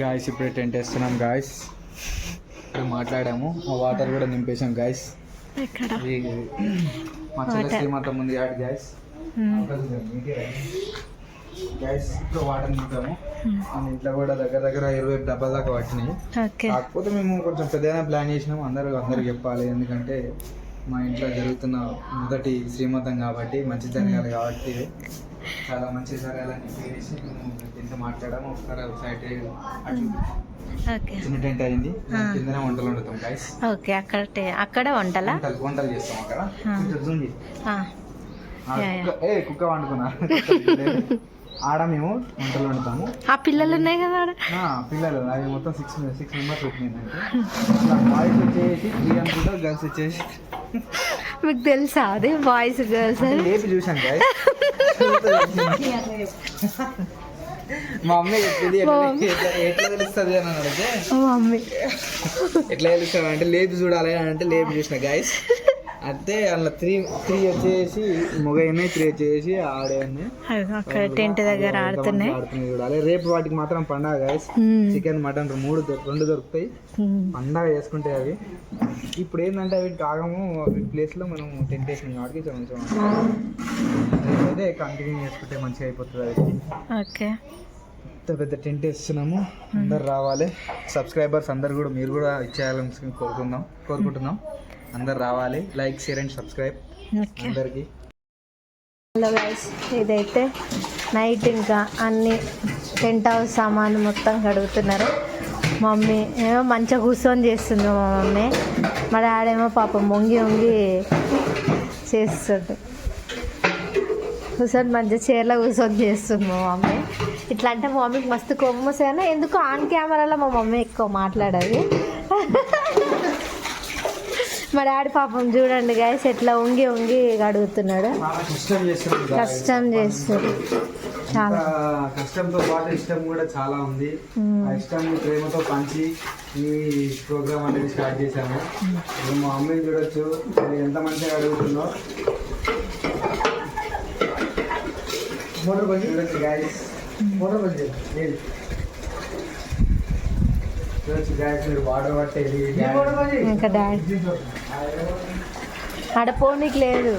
Guys ఇప్పుడే tent వేస్తున్నాం guys ఇప్పుడు మాట్లాడాము. ఆ వాటర్ కూడా నింపేశాం గాయస్ మా చెల్ల శ్రీమాత ముందు యాడ్ గాయస్ గాయస్ ఇప్పుడు వాటర్ నింపాము. మన ఇంట్లో కూడా దగ్గర దగ్గర ఇరవై డబ్బా దాకా పట్టినాయి. కాకపోతే మేము కొంచెం పెద్దగానే ప్లాన్ చేసినాం అందరూ అందరికి చెప్పాలి. ఎందుకంటే మా ఇంట్లో జరుగుతున్న మొదటి శ్రీమంతం కాబట్టి మంచి జరగాలి కాబట్టి చాలా మంచి జరగాలని చెప్పేసి మేము ఇంత మాట్లాడాము. ఒకసారి సైడ్ చిన్న టెంట్ అయింది. దాని కిందనే వంటలు వండుతాం గైస్ ఓకే అక్కడ అక్కడ వంటలా? వంటలు చేస్తాం అక్కడ. కొంచెం కుక్క- ఏ కుక్క వండుకున్నా. ఆడ మేము వంటలు వండుతాము ఆ పిల్లలు ఉన్నాయి కదా పిల్లలు. అవి మొత్తం సిక్స్ సిక్స్ మెంబర్స్ వచ్చినాయంటే బాయ్స్ వచ్చేసి త్రీ అనుకుంటా గర్ల్స్ వచ్చేసి మీకు తెలుసా అది? బాయ్స్ గర్ల్స్ లేపి చూసాను. మా అమ్మ చెప్పింది ఎట్లా తెలుస్తుంది అని అడిగితే మమ్మీ ఎట్లా తెలుస్తుంది అంటే లేపి చూడాలి అని అంటే లేపి చూసిన గాయస్ అంటే అందులో త్రీ త్రీ వచ్చేసి మగ ఉన్నాయి త్రీ వచ్చేసి ఆడే ఉన్నాయి అదిగో అక్కడ టెంట్ దగ్గర ఆడుతున్నాయి. ఆడుతున్నాయి చూడాలి. రేపు వాటికి మాత్రం పండగ మ్మ్. చికెన్ మటన్ మూడు రెండు దొరుకుతాయి. పండగ చేసుకుంటే అవి. ఇప్పుడు ఏంటంటే అవి కాగము అవి ప్లేస్లో మనం టెంట్ వేసినాం కాబట్టి కొంచెం అయితే కంటిన్యూ చేసుకుంటే మంచిగా అయిపోతుంది అది. ఓకే. ఇంత పెద్ద టెంట్ వేస్తున్నాము. అందరు రావాలి. సబ్స్క్రైబర్స్ అందరు కూడా మీరు కూడా ఇచ్చేయాలని కోరుకుందాం కోరుకుంటున్నాం. అందరు రావాలి. లైక్ షేర్ అండ్ సబ్స్క్రైబ్ అందరికి. హలో గైస్ ఇదైతే నైట్ ఇంకా అన్ని టెంట్ హౌస్ సామాన్ మొత్తం కడుగుతున్నారు. మమ్మీ ఏమో మంచిగా కూర్చొని చేస్తుంది మా మమ్మీ. మా డాడేమో పాపం వంగి వంగి చేస్తుండు. కూర్చొని మంచిగా చీరలో కూర్చొని చేస్తుంది మా మమ్మీ. ఇట్లా అంటే మా మమ్మీకి మస్తు కోపం వస్తాయని ఎందుకు ఆన్ కెమెరాలో మా మమ్మీ ఎక్కువ మాట్లాడేది? మా డాడీ పాపం చూడండి గైస్ ఎట్లా వంగి వంగి కడుగుతున్నాడు చాలా కష్టం చేస్తారు చాలా. కష్టంతో పాటు ఇష్టం కూడా చాలా ఉంది. ఆ ఇష్టం ప్రేమతో పంచి ఈ ప్రోగ్రామ్ అనేది స్టార్ట్ చేశాము ఇప్పుడు మా అమ్మని చూడొచ్చు. ఎంత మంచిగా అడుగుతుందో. మోటార్ బండి చూడొచ్చు గాయస్ మోటార్ బండి లేదు చూడొచ్చు గాయస్ మీరు వాటర్ పట్టేది ఇంకా డాడీ ఆడ పోనీకి లేదు.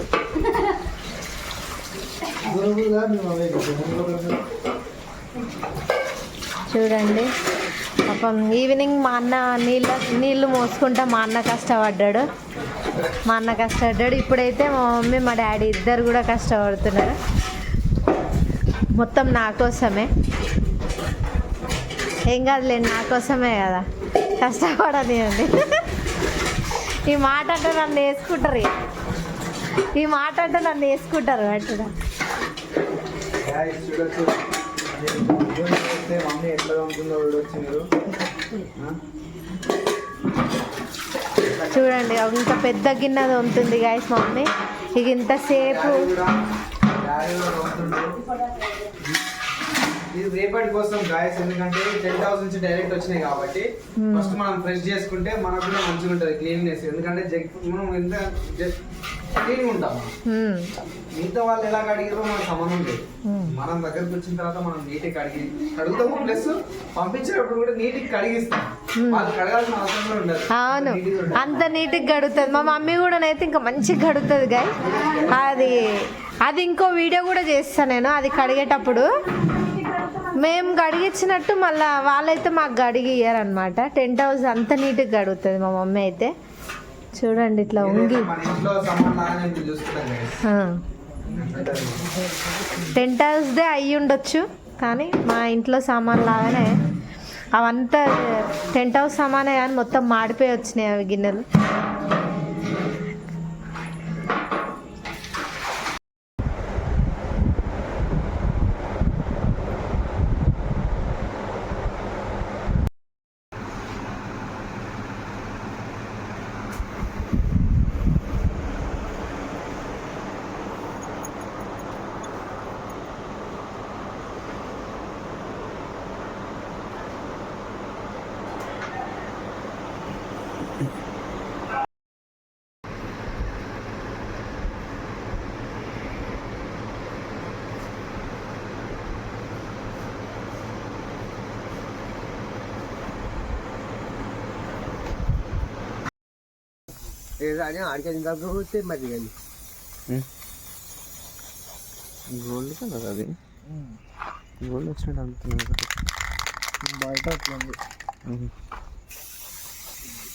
చూడండి. పాపం ఈవినింగ్ మా అన్న నీళ్ళ నీళ్ళు మోసుకుంటా మా అన్న కష్టపడ్డాడు. మా అన్న కష్టపడ్డాడు. ఇప్పుడైతే మా మమ్మీ మా డాడీ ఇద్దరు కూడా కష్టపడుతున్నారు. మొత్తం నా కోసమే. ఏం కాదులేండి నా కోసమే కదా. కష్టపడనివ్వండి ఈ మాట అంటే నన్ను వేసుకుంటారు ఇక. ఈ మాట అంటే నన్ను వేసుకుంటారు అట్టుగా మమ్మీ ఎట్లా చూడండి ఇంత పెద్ద గిన్నె ఉంటుంది గాయస్ మమ్మీ. ఇక ఇంతసేపు డాడీ కూడా డాడీ కూడా తోముతుండు. ఇది రేపటి కోసం గాయస్ ఎందుకంటే టెంట్ హౌస్ నుంచి డైరెక్ట్ వచ్చినాయి కాబట్టి ఫస్ట్ మనం ఫ్రెష్ చేసుకుంటే మనకు కూడా మంచిగా ఉంటుంది క్లీన్నెస్ ఎందుకంటే జగ్ మనం ఎంత క్లీన్ ఉంటాం మ్మ్. మిగతా వాళ్ళు ఎలా కడిగారో మనకు సంబంధం లేదు. మ్మ్. మనం దగ్గరకు వచ్చిన తర్వాత మనం నీట్గా కడిగి కడుగుతాము ప్లస్ పంపించేటప్పుడు కూడా నీట్గా కడిగిస్తాం. అవును. అంత నీట్గా గడుగుతుంది మా మమ్మీ కూడా అయితే ఇంకా మంచిగా గడుగుతుంది గాయ అది అది ఇంకో వీడియో కూడా చేస్తాను నేను. అది కడిగేటప్పుడు. మేము గడిగించినట్టు మళ్ళీ వాళ్ళైతే మాకు గడిగి ఇయ్యారనమాట టెంట్ హౌస్ అంత నీట్గా గడుగుతుంది మా మమ్మీ అయితే. చూడండి ఇట్లా ఉంగి. టెంట్ హౌస్దే అయ్యి ఉండొచ్చు కానీ మా ఇంట్లో సామాన్ లాగానే. అవంతా టెంట్ హౌస్ సామానే కానీ మొత్తం మాడిపోయి వచ్చినాయి అవి గిన్నెలు. ఏదో అని ఆడికి దగ్గర పోతే మరి కానీ గోల్డ్ కలర్ అది గోల్డ్ వచ్చినట్టు అనుకున్నాను బయట అట్లా ఉంది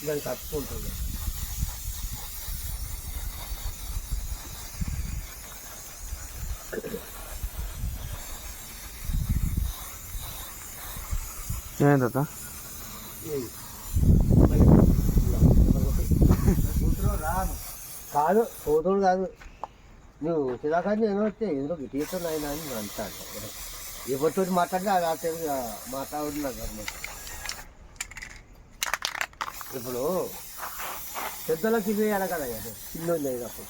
దానికి కట్టుకుంటుంది ఏమైంది తాత కాదు పోతుడు కాదు నువ్వు చిదాకా నేను వస్తే ఎందుకు గిట్టితో నాయన అని నేను అంటాను ఎవరితో మాట్లాడితే అది అతను మాట్లాడుతున్నా కదా ఇప్పుడు పెద్దలకి వేయాలి కదా అది చిన్న అయినప్పుడు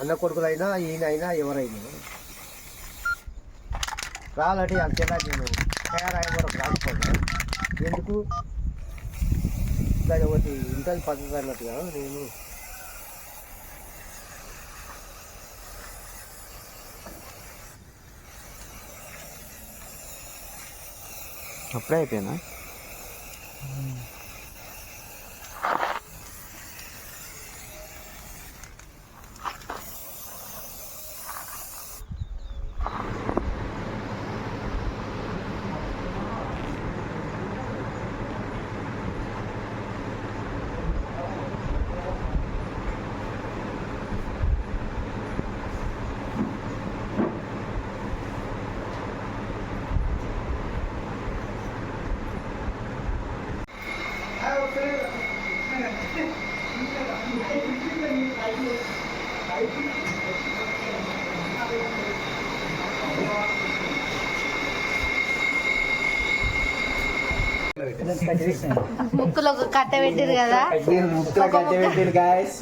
అన్న కొడుకులైనా ఈయనైనా ఎవరైనా రాలంటే అంతేలా నేను తయారయ్యే వరకు రాకపోతే ఎందుకు దాని ఒకటి ఇంటర్ పద్ధతి అన్నట్టుగా నేను సప్లై అయిపోయిందా ముక్కులో ఒక కట్ట పెట్టిరు కదా? ముక్కలు కట్టి పెట్టారు గాయస్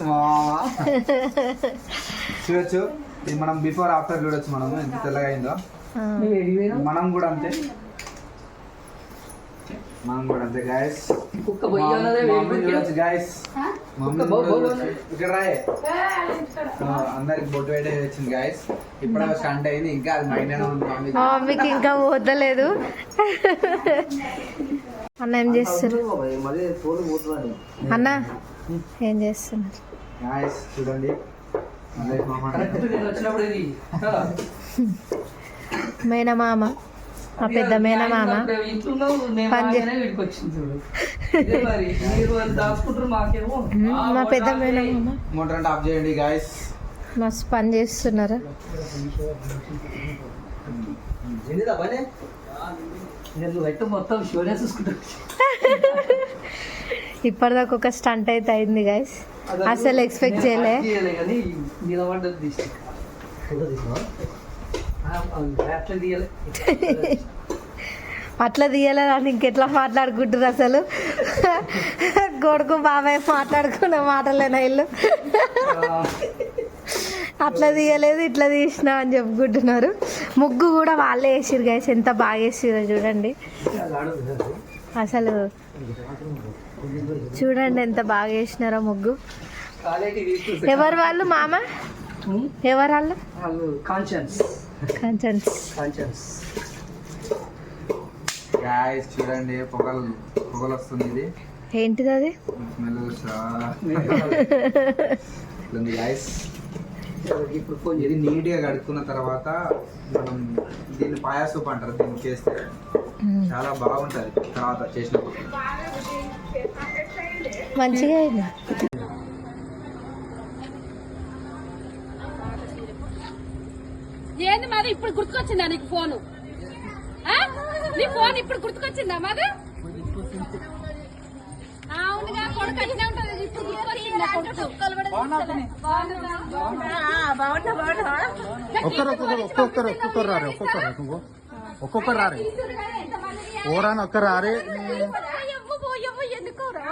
చూడొచ్చు. ఇది మనం బిఫోర్ ఆఫ్టర్ చూడొచ్చు మనం ఎంత తెల్లగా అయిందో. మనం కూడా అంతే. మనం కూడా అంతే గాయస్ చూడొచ్చు గాయస్ ఇక్కడ రాయే. అందరికి బొట్టు వేటే వచ్చింది గాయస్ ఇప్పుడు స్టంట్ అయింది ఇంకా అది మైండ్ ఉంది మమ్మీ మా మమ్మీకి ఇంకా పోతలేదు అన్న ఏం చేస్తారు? అన్న ఏం చేస్తున్నారు? చూడండి. మేనమామ మా పెద్ద మేనమామ మా పెద్ద మేనమామ మస్తు పని చేస్తున్నారు? మొత్తం షోనే చూసుకుంటా ఇప్పటిదాకా ఒక స్టంట్ అయితే అయింది గైస్ అసలు ఎక్స్పెక్ట్ చేయలే. అట్లా తీయలే. అట్లా తీయలేదని ఇంకెట్లా మాట్లాడుకుంటారు అసలు? కొడుకు బాబాయ్ మాట్లాడుకున్న మాటలేనా ఇల్లు అట్లా తీయలేదు ఇట్లా తీసినా అని చెప్పుకుంటున్నారు. ముగ్గు కూడా వాళ్ళే వేసిరు గైస్ ఎంత బాగా వేసిరో చూడండి. అసలు చూడండి ఎంత బాగా వేసినారో ముగ్గు. ఎవరు వాళ్ళు మామ? ఎవరు వాళ్ళు? కంచన్స్ చూడండి పొగలు పొగలు వస్తుంది ఇది. ఏంటిది అది స్మెల్ చాలా ఇట్లుంది గాయస్ ఇప్పుడు ఫోన్ ఇది నీట్గా కడుక్కున్న తర్వాత మనం దీన్ని పాయా సూప్ అంటారు దీన్ని చేస్తే చాలా బాగుంటది. తర్వాత చేసినప్పుడు. మంచిగా అయింది? ఏంది మరి ఇప్పుడు గుర్తుకొచ్చిందా నీకు ఫోను? ఆ? నీ ఫోన్ ఇప్పుడు గుర్తుకొచ్చిందా మరి అవునుగా కొడుకు అట్లనే ఉంటది ఇప్పుడు గుర్తుకొచ్చిందా ఒక్కరు ఒక్కొక్కరు ఒక్కొక్కరు ఒక్కొక్కరు రారే ఒక్కొక్కరు నువ్వు ఒక్కొక్కరు రారే ఓరాని ఒక్కరు రారే ఎందుకోరా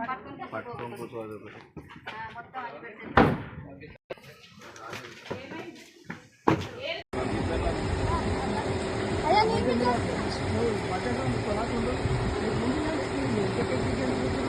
అందరూ దిగు పీక్ నేను దిగుతాను ముందు